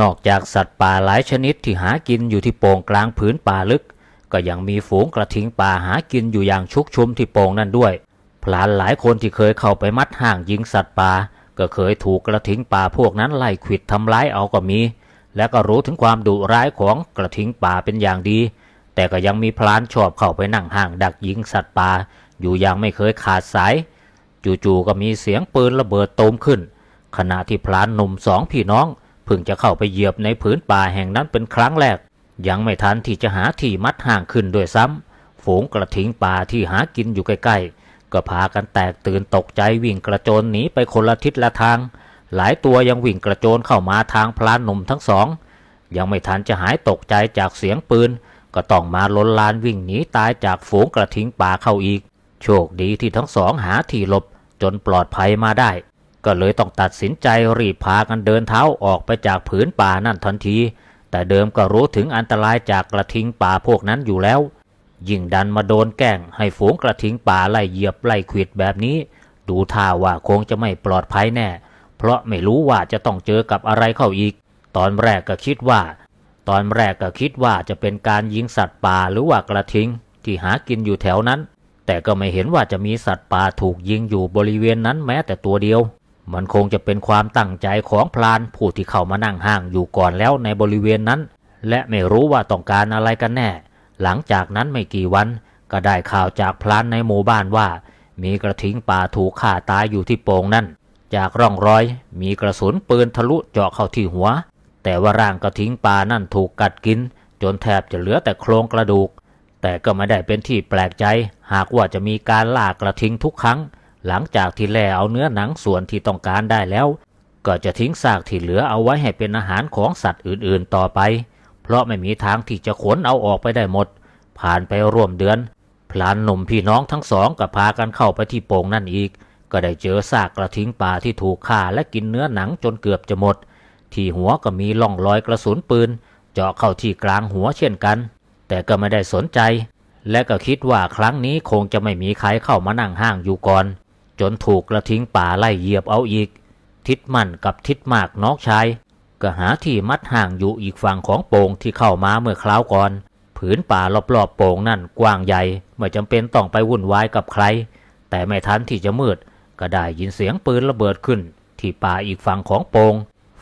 นอกจากสัตว์ป่าหลายชนิดที่หากินอยู่ที่โป่งกลางผืนป่าลึก ก็ยังมีฝูงกระทิงป่าหากินอยู่อย่างชุกชุมที่โป่งนั่นด้วย พลานหลายคนที่เคยเข้าไปมัดห่างยิงสัตว์ป่า ก็เคยถูกกระทิงป่าพวกนั้นไล่ขวิดทำร้ายเอาก็มี และก็รู้ถึงความดุร้ายของกระทิงป่าเป็นอย่างดี แต่ก็ยังมีพลานชอบเข้าไปนั่งห่างดักยิงสัตว์ป่าอยู่อย่างไม่เคยขาดสาย จู่ๆก็มีเสียงปืนระเบิดตูมขึ้น ขณะที่พลานหนุ่มสองพี่น้อง เพิ่งจะเข้าไปเหยียบในผืนป่าแห่งนั้นเป็นครั้งแรก ยังไม่ทันที่จะหาที่มัดห่างขึ้นด้วยซ้ำฝูงกระทิงป่าที่หากินอยู่ใกล้ๆ ก็พากันแตกตื่นตกใจวิ่งกระโจนหนีไปคนละทิศละทาง หลายตัวยังวิ่งกระโจนเข้ามาทางพลานหนุ่มทั้งสอง ยังไม่ทันจะหายตกใจจากเสียงปืน ก็ต้องมาล้นลานวิ่งหนีตายจากฝูงกระทิงป่าเข้าอีก โชคดีที่ทั้งสองหาที่หลบจนปลอดภัยมาได้ ก็เลยต้องตัดสินใจรีบพากันเดินเท้าออกไปจากผืนป่านั่นทันที แต่เดิมก็รู้ถึงอันตรายจากกระทิงป่าพวกนั้นอยู่แล้ว ยิ่งดันมาโดนแกล้งให้ฝูงกระทิงป่าไล่เหยียบไล่ขวิดแบบนี้ ดูท่าว่าคงจะไม่ปลอดภัยแน่ เพราะไม่รู้ว่าจะต้องเจอกับอะไรเข้าอีก ตอนแรกก็คิดว่า ตอนแรกก็คิดว่าจะเป็นการยิงสัตว์ป่าหรือว่ากระทิง ที่หากินอยู่แถวนั้น แต่ก็ไม่เห็นว่าจะมีสัตว์ป่าถูกยิงอยู่บริเวณนั้นแม้แต่ตัวเดียว มันคงจะเป็นความตั้งใจของพลานผู้ที่เข้ามานั่งห้างอยู่ก่อนแล้วในบริเวณนั้น และไม่รู้ว่าต้องการอะไรกันแน่ หลังจากนั้นไม่กี่วัน ก็ได้ข่าวจากพลานในหมู่บ้านว่า มีกระทิงป่าถูกฆ่าตายอยู่ที่โป่งนั่น จากร่องรอย มีกระสุนปืนทะลุเจาะเข้าที่หัว แต่ว่าร่างกระทิงป่านั่นถูกกัดกิน จนแทบจะเหลือแต่โครงกระดูก แต่ก็ไม่ได้เป็นที่แปลกใจ หากว่าจะมีการล่ากระทิงทุกครั้ง หลังจากที่แล่เอาเนื้อหนังส่วนที่ต้องการได้แล้ว ก็จะทิ้งซากที่เหลือเอาไว้ให้เป็นอาหารของสัตว์อื่นๆต่อไป เพราะไม่มีทางที่จะขนเอาออกไปได้หมด ผ่านไปร่วมเดือน พลานหนุ่มพี่น้องทั้งสองก็พากันเข้าไปที่โป่งนั่นอีก ก็ได้เจอซากกระทิงป่าที่ถูกฆ่าและกินเนื้อหนังจนเกือบจะหมด ที่หัวก็มีร่องรอยกระสุนปืน เจาะเข้าที่กลางหัวเช่นกัน แต่ก็ไม่ได้สนใจ และก็คิดว่าครั้งนี้คงจะไม่มีใครเข้ามานั่งห้างอยู่ก่อน จนถูกกระทิงป่าไล่เหยียบเอาอีก ทิดมั่นกับทิดมากน้องชายก็หาที่มัดห่างอยู่อีกฝั่งของโป่งที่เข้ามาเมื่อคราวก่อน ผืนป่ารอบๆโป่งนั่นกว้างใหญ่ไม่จำเป็นต้องไปวุ่นวายกับใคร แต่ไม่ทันที่จะมืด ก็ได้ยินเสียงปืนระเบิดขึ้น ที่ป่าอีกฝั่งของโป่ง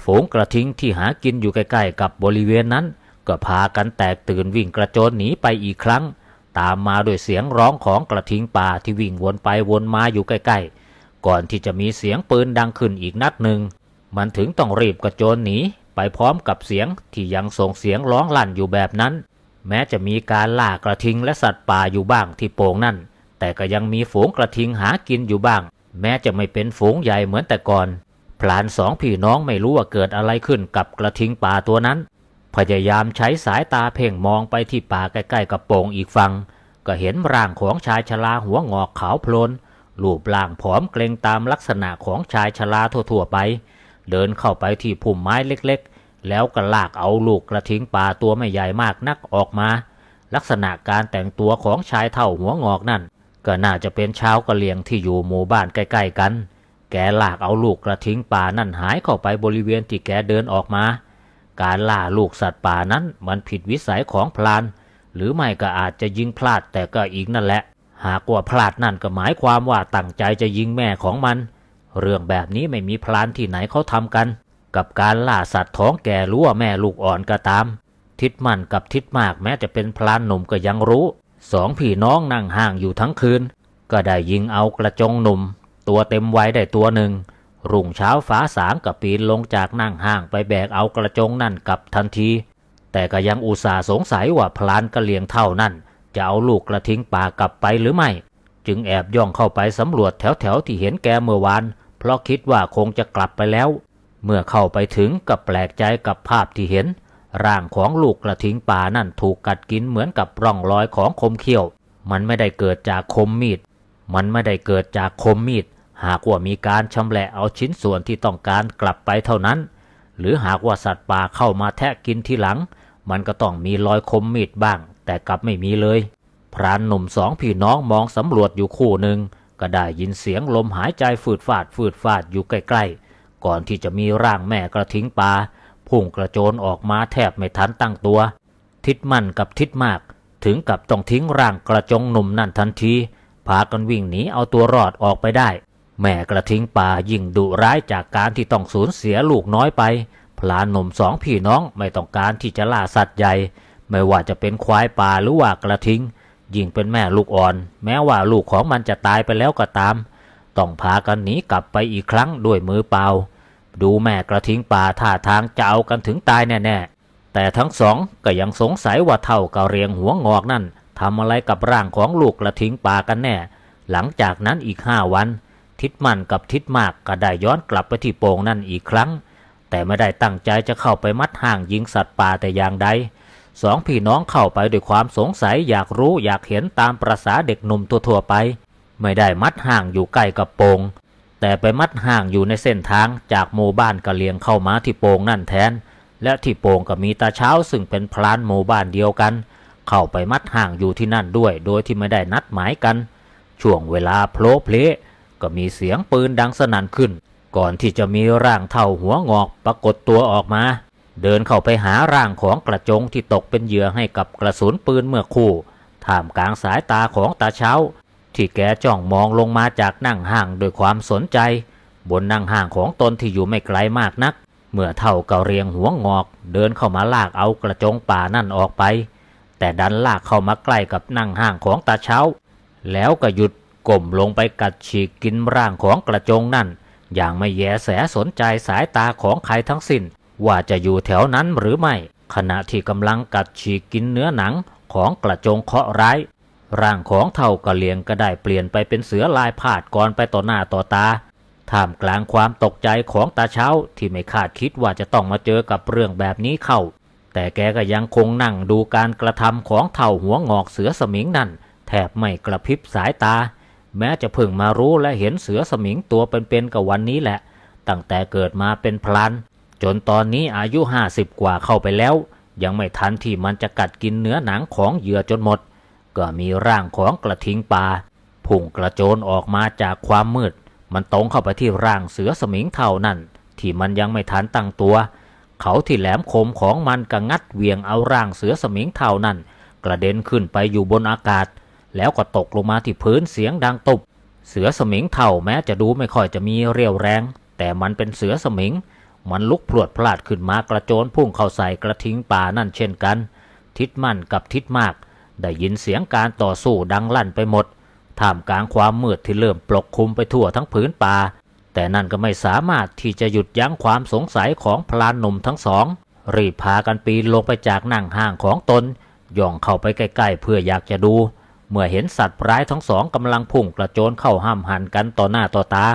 ฝูงกระทิงที่หากินอยู่ใกล้ๆกับบริเวณนั้น ก็พากันแตกตื่นวิ่งกระโจนหนีไปอีกครั้ง ตามมาด้วยเสียงร้องของกระทิงป่าที่วิ่งวนไปวนมาอยู่ใกล้ๆ ก่อนที่จะมีเสียงปืนดังขึ้นอีกนัดหนึ่ง มันถึงต้องรีบกระโจนหนีไปพร้อมกับเสียงที่ยังส่งเสียงร้องลั่นอยู่แบบนั้น แม้จะมีการล่ากระทิงและสัตว์ป่าอยู่บ้างที่โป่งนั่น แต่ก็ยังมีฝูงกระทิงหากินอยู่บ้าง แม้จะไม่เป็นฝูงใหญ่เหมือนแต่ก่อน พลานสองพี่น้องไม่รู้ว่าเกิดอะไรขึ้นกับกระทิงป่าตัวนั้น พยายามใช้สายตาเพ่งมองไปที่ป่าใกล้ๆกับโป่งอีกฝั่งก็เห็นร่างของชายชราหัวงอกขาวโพลนรูปร่างผอมเกรงตามลักษณะของชายชราทั่วๆไป เดินเข้าไปที่พุ่มไม้เล็กๆ แล้วก็ลากเอาลูกกระทิงป่าตัวไม่ใหญ่มากนักออกมา ลักษณะการแต่งตัวของชายเท่าหัวงอกนั่น ก็น่าจะเป็นชาวกะเหลี่ยงที่อยู่หมู่บ้านใกล้ๆกัน แกลากเอาลูกกระทิงป่านั่นหายเข้าไปบริเวณที่แกเดินออกมา การล่าลูกสัตว์ป่านั้นมันผิดวิสัยของพลาน หรือไม่ก็อาจจะยิงพลาดแต่ก็อีกนั่นแหละ หากว่าพลาดนั่นก็หมายความว่าตั้งใจจะยิงแม่ของมัน เรื่องแบบนี้ไม่มีพลานที่ไหนเขาทำกัน กับการล่าสัตว์ท้องแก่รู้ว่าแม่ลูกอ่อนก็ตาม ทิดมันกับทิดมากแม้จะเป็นพลานหนุ่มก็ยังรู้สองพี่น้องนั่งห่างอยู่ทั้งคืน ก็ได้ยิงเอากระจงหนุ่ม ตัวเต็มไว้ได้ตัวหนึ่ง รุ่งเช้าฟ้าสางกับปีนลงจากนั่งห้างไปแบกเอากระจงนั่นกลับทันที แต่ก็ยังอุตส่าห์สงสัยว่าพลานกระเลียงเท่านั่น จะเอาลูกกระทิงป่ากลับไปหรือไม่ จึงแอบย่องเข้าไปสำรวจแถวๆที่เห็นแกเมื่อวาน เพราะคิดว่าคงจะกลับไปแล้ว เมื่อเข้าไปถึงก็แปลกใจกับภาพที่เห็น ร่างของลูกกระทิงป่านั่นถูกกัดกินเหมือนกับร่องรอยของคมเขี้ยว มันไม่ได้เกิดจากคมมีด มันไม่ได้เกิดจากคมมีด หากว่ามีการชำแหละเอาชิ้นส่วนที่ต้องการกลับไปเท่านั้น หรือหากว่าสัตว์ป่าเข้ามาแทะกินทีหลัง มันก็ต้องมีรอยคมมีดบ้าง แต่กลับไม่มีเลย พรานหนุ่มสองพี่น้องมองสำรวจอยู่คู่หนึ่งก็ได้ยินเสียงลมหายใจฝืดฟาดฝืดฟาดอยู่ใกล้ๆ ก่อนที่จะมีร่างแม่กระทิงป่าพุ่งกระโจนออกมาแทบไม่ทันตั้งตัว ทิดมั่นกับทิดมาก ถึงกับต้องทิ้งร่างกระจงหนุ่มนั่นทันที พากันวิ่งหนีเอาตัวรอดออกไปได้ แม่กระทิงป่ายิ่งดุร้ายจากการที่ต้องสูญเสียลูกน้อยไป พลานหนุ่มสองพี่น้องไม่ต้องการที่จะล่าสัตว์ใหญ่ ไม่ว่าจะเป็นควายป่าหรือว่ากระทิง ยิ่งเป็นแม่ลูกอ่อน แม้ว่าลูกของมันจะตายไปแล้วก็ตาม ต้องพากันหนีกลับไปอีกครั้งด้วยมือเปล่า ดูแม่กระทิงป่าท่าทางจะเอากันถึงตายแน่ๆ แต่ทั้งสองก็ยังสงสัยว่าเท่ากะเรียงหัวงอกนั่นทำอะไรกับร่างของลูกกระทิงป่ากันแน่ หลังจากนั้นอีกห้าวัน ทิดมันกับทิดมากก็ได้ย้อนกลับไปที่โป่งนั่นอีกครั้ง แต่ไม่ได้ตั้งใจจะเข้าไปมัดห่างยิงสัตว์ป่าแต่อย่างใดสองพี่น้องเข้าไปด้วยความสงสัยอยากรู้อยากเห็นตามประษาเด็กหนุ่มทั่วๆไป ไม่ได้มัดห่างอยู่ใกล้กับโปงแต่ไปมัดห่างอยู่ในเส้นทางจากหมู่บ้านกะเลียงเข้ามาที่โป่งนั่นแทน และที่โป่งก็มีตาเช้าซึ่งเป็นพลานหมู่บ้านเดียวกัน เข้าไปมัดห่างอยู่ที่นั่นด้วย โดยที่ไม่ได้นัดหมายกัน ช่วงเวลาโผล่เพล ก็มีเสียงปืนดังสนั่นขึ้น ก่อนที่จะมีร่างเท่าหัวงอกปรากฏตัวออกมา เดินเข้าไปหาร่างของกระจงที่ตกเป็นเหยื่อให้กับกระสุนปืนเมื่อคู่ท่ามกลางสายตาของตาเช้า ที่แกจ้องมองลงมาจากนั่งห่างด้วยความสนใจ บนนั่งห่างของตนที่อยู่ไม่ไกลมากนัก เมื่อเท่าเกาเรียงหัวงอก เดินเข้ามาลากเอากระจงป่านั่นออกไป แต่ดันลากเข้ามาใกล้กับนั่งห่างของตาเช้า แล้วก็หยุด ก้มลงไปกัดฉีกกินร่างของกระจงนั่น อย่างไม่แยแสสนใจสายตาของใครทั้งสิ้น ว่าจะอยู่แถวนั้นหรือไม่ ขณะที่กำลังกัดฉีกกินเนื้อหนังของกระจงเคาะร้าย ร่างของเท่ากะเลียงก็ได้เปลี่ยนไปเป็นเสือลายผาดก่อนไปต่อหน้าต่อตาท่ามกลางความตกใจของตาเช้าที่ไม่คาดคิดว่าจะต้องมาเจอกับเรื่องแบบนี้เข้า แต่แกก็ยังคงนั่งดูการกระทำของเท่าหัวงอกเสือสมิงนั่น แทบไม่กระพริบสายตา แม้จะเพิ่งมารู้และเห็นเสือสมิงตัวเป็นๆกับวันนี้แหละ ตั้งแต่เกิดมาเป็นพลัน จนตอนนี้อายุห้าสิบกว่าเข้าไปแล้ว ยังไม่ทันที่มันจะกัดกินเนื้อหนังของเหยื่อจนหมด ก็มีร่างของกระทิงป่าพุ่งกระโจนออกมาจากความมืด มันตรงเข้าไปที่ร่างเสือสมิงเท่านั่นที่มันยังไม่ทันตั้งตัว เขาที่แหลมคมของมันก็งัดเวียงเอาร่างเสือสมิงเท่านั่นกระเด็นขึ้นไปอยู่บนอากาศ แล้วก็ตกลงมาที่พื้นเสียงดังตุบ เสือสมิงเท่าแม้จะดูไม่ค่อยจะมีเรี่ยวแรง แต่มันเป็นเสือสมิง มันลุกพรวดพลาดขึ้นมากระโจนพุ่งเข้าใส่กระทิงป่านั่นเช่นกัน ทิดมั่นกับทิดมาก ได้ยินเสียงการต่อสู้ดังลั่นไปหมด ท่ามกลางความมืดที่เริ่มปกคลุมไปทั่วทั้งผืนป่า แต่นั่นก็ไม่สามารถที่จะหยุดยั้งความสงสัยของพลานหนุ่มทั้งสอง รีบพากันปีนลงไปจากนั่งห้างของตนย่องเข้าไปใกล้ๆเพื่ออยากจะดู เมื่อเห็นสัตว์ร้ายทั้งสองกำลังพุ่งกระโจนเข้าห้ามหันกันต่อหน้าต่อตา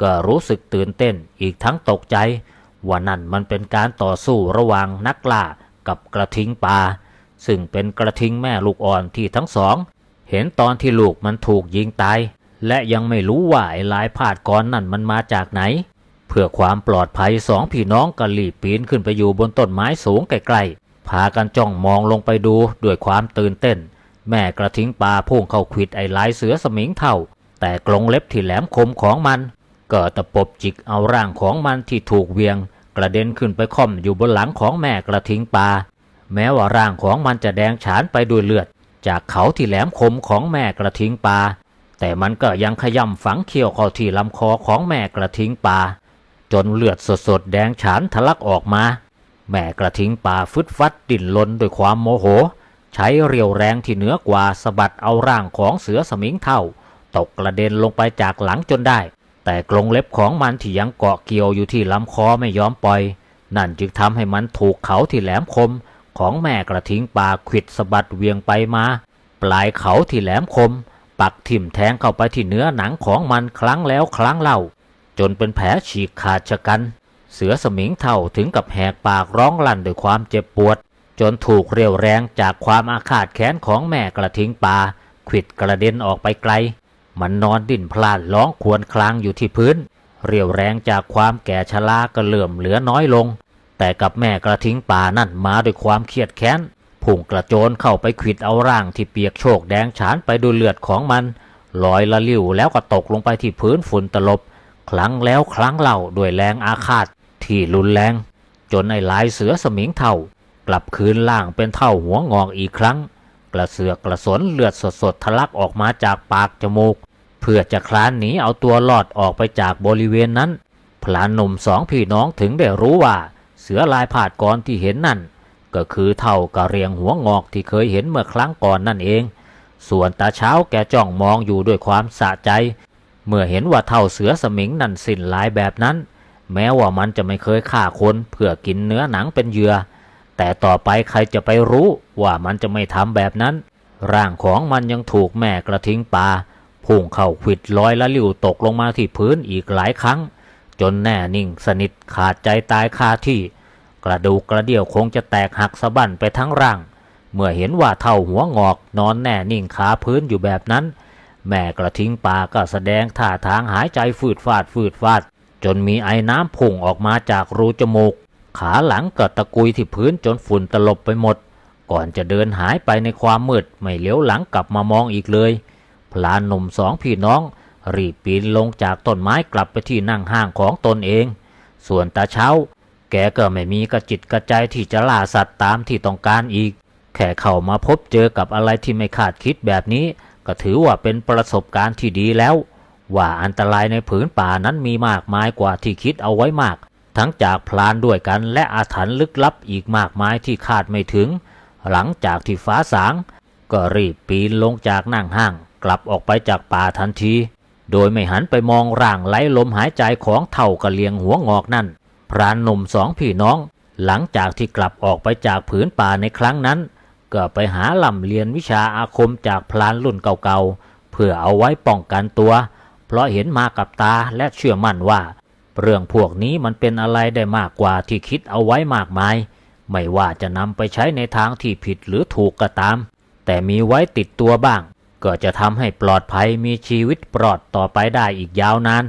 ก็รู้สึกตื่นเต้นอีกทั้งตกใจ ว่านั่นมันเป็นการต่อสู้ระหว่างนักล่ากับกระทิงป่าซึ่งเป็นกระทิงแม่ลูกอ่อนที่ทั้งสอง เห็นตอนที่ลูกมันถูกยิงตาย และยังไม่รู้ว่าไอ้ลายพาดก้อนนั่นมันมาจากไหน เพื่อความปลอดภัยสองพี่น้องก็รีบปีนขึ้นไปอยู่บนต้นไม้สูงไกลๆพากันจ้องมองลงไปดูด้วยความตื่นเต้น แม่กระทิงปลาพุ่งเข้าขวิดไอ้ลายเสือสมิงเท่า แต่กรงเล็บที่แหลมคมของมันก็ตะปบจิกเอาร่างของมันที่ถูกเวียง กระเด็นขึ้นไปค่อมอยู่บนหลังของแม่กระทิงปลาแม้ว่าร่างของมันจะแดงฉานไปด้วยเลือด จากเขาที่แหลมคมของแม่กระทิงปลาแต่มันก็ยังขย่ำฝังเขี้ยวเข้าที่ลำคอของแม่กระทิงปลาจนเลือดสดๆแดงฉานทะลักออกมา แม่กระทิงป่าฟึดฟัดดิ่นลนด้วยความโมโห ใช้เรียวแรงที่เหนือกว่าสะบัดเอาร่างของเสือสมิงเท่า ตกกระเด็นลงไปจากหลังจนได้ แต่กรงเล็บของมันที่ยังเกาะเกี่ยวอยู่ที่ลำคอไม่ยอมปล่อย นั่นจึงทำให้มันถูกเขาที่แหลมคม ของแม่กระทิงป่าขิดสะบัดเวียงไปมา ปลายเขาที่แหลมคม ปักทิ่มแทงเข้าไปที่เนื้อหนังของมันครั้งแล้วครั้งเล่า จนเป็นแผลฉีกขาดชะกัน เสือสมิงเท่าถึงกับแหกปากร้องลั่นด้วยความเจ็บปวด จนถูกเรียวแรงจากความอาฆาตแค้นของแม่กระทิงปลาขิดกระเด็นออกไปไกล มันนอนดิ้นพลานร้องครวรคลางอยู่ที่พื้น เรียวแรงจากความแก่ชราก็เลื่อมเหลือน้อยลง แต่กับแม่กระทิงป่านั่นมาด้วยความเครียดแค้นพุ่งกระโจนเข้าไปขิดเอาร่างที่เปียกโชกแดงฉานไปด้วยเลือดของมันลอยละลิ้วแล้วก็ตกลงไปที่พื้นฝุ่นตลบ ครั้งแล้วครั้งเล่าด้วยแรงอาฆาตที่รุนแรง จนไอ้ลายเสือสมิงเท่า กลับคืนล่างเป็นเท่าหัวงอกอีกครั้ง กระเสือกกระสนเลือดสดๆทะลักออกมาจากปากจมูก เพื่อจะคลานหนีเอาตัวรอดออกไปจากบริเวณนั้น พลานหนุ่มสองพี่น้องถึงได้รู้ว่า เสือลายผาดกรที่เห็นนั่น ก็คือเท่ากระเรียงหัวงอกที่เคยเห็นเมื่อครั้งก่อนนั่นเอง ส่วนตาเช้าแกจ้องมองอยู่ด้วยความสะใจ เมื่อเห็นว่าเท่าเสือสมิงนั่นสิ้นลายแบบนั้น แม้ว่ามันจะไม่เคยฆ่าคนเพื่อกินเนื้อหนังเป็นเหยื่อ แต่ต่อไปใครจะไปรู้ว่ามันจะไม่ทำแบบนั้น ร่างของมันยังถูกแม่กระทิงปลาพุ่งเข้าขิดลอยละลิ่วตกลงมาที่พื้นอีกหลายครั้ง จนแน่นิ่งสนิทขาดใจตายคาที่ กระดูกกระเดี่ยวคงจะแตกหักสะบั้นไปทั้งร่าง เมื่อเห็นว่าเท่าหัวงอกนอนแน่นิ่งขาพื้นอยู่แบบนั้น แม่กระทิงปลาก็แสดงท่าทางหายใจฟืดฟาดฟืดฟาด จนมีไอ้น้ำพุ่งออกมาจากรูจมูก ขาหลังก็ตะกุยที่พื้นจนฝุ่นตลบไปหมด ก่อนจะเดินหายไปในความมืด ไม่เลี้ยวหลังกลับมามองอีกเลย พลานหนุ่มสองพี่น้อง รีบปีนลงจากต้นไม้กลับไปที่นั่งห้างของตนเอง ส่วนตาเช้า แกก็ไม่มีกระจิตกระใจที่จะล่าสัตว์ตามที่ต้องการอีก แค่เข้ามาพบเจอกับอะไรที่ไม่คาดคิดแบบนี้ ก็ถือว่าเป็นประสบการณ์ที่ดีแล้ว ว่าอันตรายในผืนป่านั้นมีมากมายกว่าที่คิดเอาไว้มาก ทั้งจากพลานด้วยกันและอาถรรพ์ลึกลับอีกมากมายที่คาดไม่ถึง หลังจากที่ฟ้าสาง ก็รีบปีนลงจากนั่งห้าง กลับออกไปจากป่าทันที โดยไม่หันไปมองร่างไร้ลมหายใจของเท่ากระเลียงหัวงอกนั่น พรานหนุ่มสองพี่น้อง หลังจากที่กลับออกไปจากผืนป่าในครั้งนั้น ก็ไปหาลำเรียนวิชาอาคมจากพลานรุ่นเก่าๆเพื่อเอาไว้ป้องกันตัว เพราะเห็นมากับตาและเชื่อมั่นว่า เรื่องพวกนี้มันเป็นอะไรได้มากกว่าที่คิดเอาไว้มากมาย ไม่ว่าจะนำไปใช้ในทางที่ผิดหรือถูกก็ตาม แต่มีไว้ติดตัวบ้าง ก็จะทำให้ปลอดภัยมีชีวิตปลอดต่อไปได้อีกยาวนาน